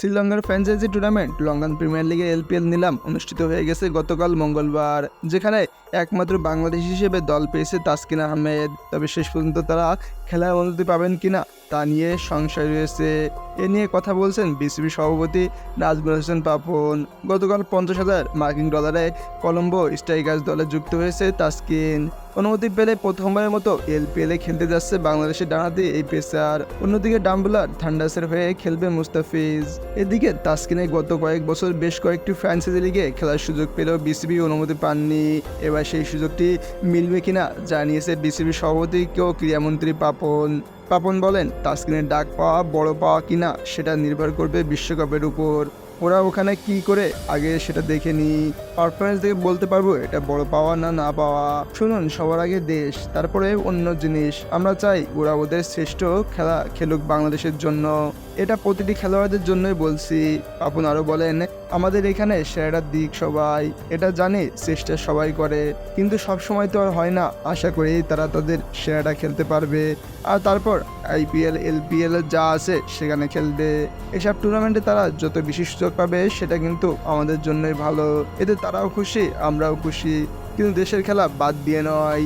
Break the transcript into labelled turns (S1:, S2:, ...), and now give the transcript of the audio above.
S1: শ্রীলঙ্কার franchise tournament Lankan premier লিগের LPL নিলাম অনুষ্ঠিত হয়ে গেছে গতকাল মঙ্গলবার, যেখানে একমাত্র বাংলাদেশ হিসেবে দল পেয়েছে তাসকিন আহমেদ। তবে শেষ পর্যন্ত তারা খেলার অনুমতি পাবেন কিনা তা নিয়ে সংশয় রয়েছে। এ নিয়ে কথা বলছেন বিসিবি সভাপতি নাজমুল হোসেন পাপন। গতকাল পঞ্চাশ হাজার মার্কিন ডলারে কলম্বো স্ট্রাইকার্স দলে যুক্ত হয়েছে তাসকিন। অনুমতি পেলে প্রথমবারের মতো এলপিএল খেলতে যাচ্ছে বাংলাদেশের ডানাতে এই পেসার। অন্যদিকে ডাম্বুলার থান্ডাসের হয়ে খেলবে মুস্তাফিজ। এদিকে তাসকিনে গত কয়েক বছর বেশ কয়েকটি ফ্রান্সাইজি লিগে খেলার সুযোগ পেলেও বিসিবি অনুমতি পাননি। এবার সেই সুযোগটি মিলবে কিনা জানিয়েছে বিসিবি সভাপতি ও ক্রীড়ামন্ত্রী পাপন। পাপন বলেন তাসকিনের ডাক পাওয়া, বড় পাওয়া কিনা, সেটা নির্ভর করবে বিশ্বকাপের উপর। ওরা ওখানে কি করে, আগে সেটা দেখে নি। পারফরমেন্স দেখে বলতে পারব, এটা বড় পাওয়া না না পাওয়া। শুনুন, সবার আগে দেশ, তারপরে অন্য জিনিস। আমরা চাই ওরা ওদের শ্রেষ্ঠ খেলা খেলুক বাংলাদেশের জন্য। এটা প্রতিটি খেলোয়াড়দের জন্যই বলছি। পাপন আরও বলেন, আমাদের এখানে সেরাটার দিক সবাই। এটা জানে চেষ্টা সবাই করে। কিন্তু সব সময় তো আর হয় না। আশা করি তারা তাদের সেরাটা খেলতে পারবে। আর তারপর আইপিএল এলপিএল যা আছে সেখানে খেলবে। এসব টুর্নামেন্টে তারা যত বেশি সুযোগ পাবে, সেটা কিন্তু আমাদের জন্যই ভালো। এতে তারাও খুশি, আমরাও খুশি। কিন্তু দেশের খেলা বাদ দিয়ে নয়।